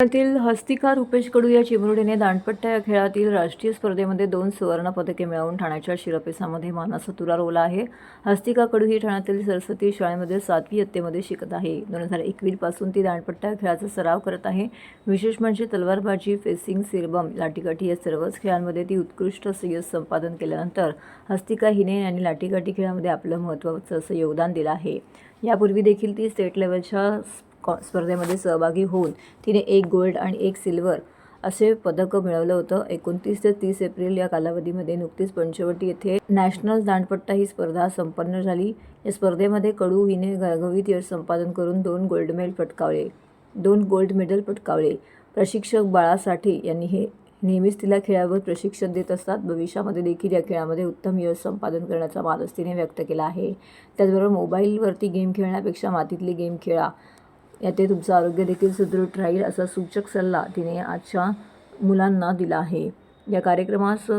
पुण्यातील हस्तिका रुपेश कडू या चिमुरडीने दांडपट्ट्या या खेळातील राष्ट्रीय स्पर्धेमध्ये दोन सुवर्ण पदके मिळवून ठाण्याच्या शिरपेसामध्ये मानाचा तुरा रोवला आहे. हस्तिका कडू ही ठाण्यातील सरस्वती शाळेमध्ये सातवी इयत्तेमध्ये शिकत आहे. दोन हजार एकवीसपासून ती दांडपट्ट्या खेळाचा सराव करत आहे. विशेष म्हणजे तलवारबाजी फेसिंग सिरबम लाठीकाठी या सर्वच खेळांमध्ये ती उत्कृष्ट यश संपादन केल्यानंतर हस्तिका हिने यांनी लाठीकाठी खेळामध्ये आपलं महत्त्वाचं असं योगदान दिलं आहे. यापूर्वी देखील ती स्टेट लेवलच्या कॉ स्पर्धेमध्ये सहभागी होऊन तिने एक गोल्ड आणि एक सिल्वर असे पदकं मिळवलं होतं. एकोणतीस ते तीस एप्रिल या कालावधीमध्ये नुकतीच पंचवटी येथे नॅशनल दांडपट्टा ही स्पर्धा संपन्न झाली. या स्पर्धेमध्ये कडू हिने घवघवीत यश संपादन करून दोन गोल्ड मेडल पटकावले. दोन गोल्ड मेडल पटकावले. प्रशिक्षक बाळा साठे यांनी हे नेहमीच तिला खेळावर प्रशिक्षण देत असतात. भविष्यामध्ये देखील या खेळामध्ये उत्तम यश संपादन करण्याचा मानस तिने व्यक्त केला आहे. त्याचबरोबर मोबाईलवरती गेम खेळण्यापेक्षा मातीतले गेम खेळा. याते तुमचं आरोग्य देखील सुदृढ राहील असा सूचक सल्ला तिने आजच्या मुलांना दिला आहे. या कार्यक्रमास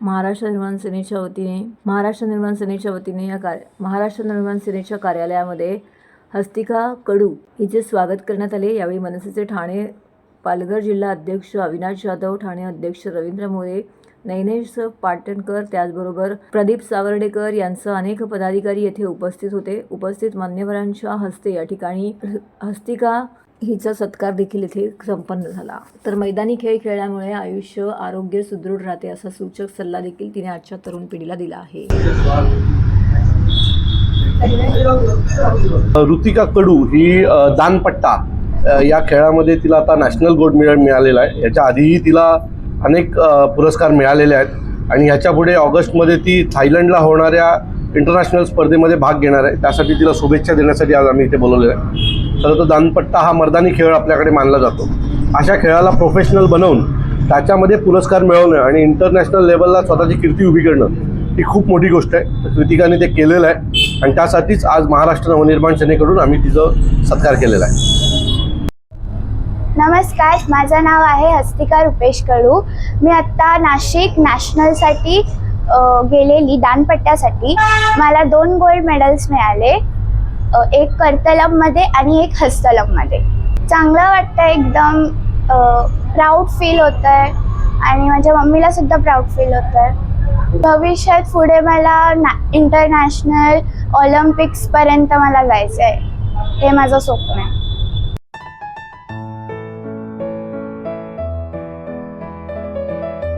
महाराष्ट्र निर्माण सेनेच्या वतीने महाराष्ट्र निर्माण सेनेच्या वतीने या कार्य महाराष्ट्र निर्माण सेनेच्या कार्यालयामध्ये हस्तिका कडू हिचे स्वागत करण्यात आले. यावेळी मनसेचे ठाणे पालघर जिल्हा अध्यक्ष अविनाश जाधव ठाणे अध्यक्ष रवींद्र मोरे नैनेश पाटणकर त्याचबरोबर प्रदीप सावर्डेकर यांसह अनेक पदाधिकारी येथे उपस्थित होते. उपस्थित मान्यवरांच्या हस्ते या ठिकाणी हस्तिका हिचा सत्कार देखील इथे संपन्न झाला. तर मैदानी खेळ खेळल्यामुळे आयुष्य आरोग्य सुदृढ राहते असा सूचक सल्ला देखील तिने आजच्या तरुण पिढीला दिला आहे. ऋतिका कडू ही दानपट्टा या खेळामध्ये तिला आता नॅशनल गोल्ड मेडल मिळालेला आहे. याच्या आधीही तिला अनेक पुरस्कार मिळालेले आहेत. आणि ह्याच्यापुढे ऑगस्टमध्ये ती थायलंडला होणाऱ्या इंटरनॅशनल स्पर्धेमध्ये भाग घेणार आहे. त्यासाठी तिला शुभेच्छा देण्यासाठी आज आम्ही इथे बोलवलेलं आहे. खरं तर दानपट्टा हा मर्दानी खेळ आपल्याकडे मानला जातो. अशा खेळाला प्रोफेशनल बनवून त्याच्यामध्ये पुरस्कार मिळवणं आणि इंटरनॅशनल लेवलला स्वतःची कीर्ती उभी करणं ही खूप मोठी गोष्ट आहे. कृतिकाने ते केलेलं आहे. आणि त्यासाठीच आज महाराष्ट्र नवनिर्माण सेनेकडून आम्ही तिचं सत्कार केलेला आहे. नमस्कार माझं नाव आहे हस्तिका रुपेश कडू मी आत्ता नाशिक नॅशनलसाठी गेलेली दानपट्ट्यासाठी. मला दोन गोल्ड मेडल्स मिळाले. एक कर्तलममध्ये आणि एक हस्तलममध्ये. चांगलं वाटतं एकदम प्राऊड फील होतं आहे आणि माझ्या मम्मीला सुद्धा प्राऊड फील होतं आहे भविष्यात पुढे मला ना इंटरनॅशनल ऑलिम्पिक्सपर्यंत मला जायचं आहे हे माझं स्वप्न आहे.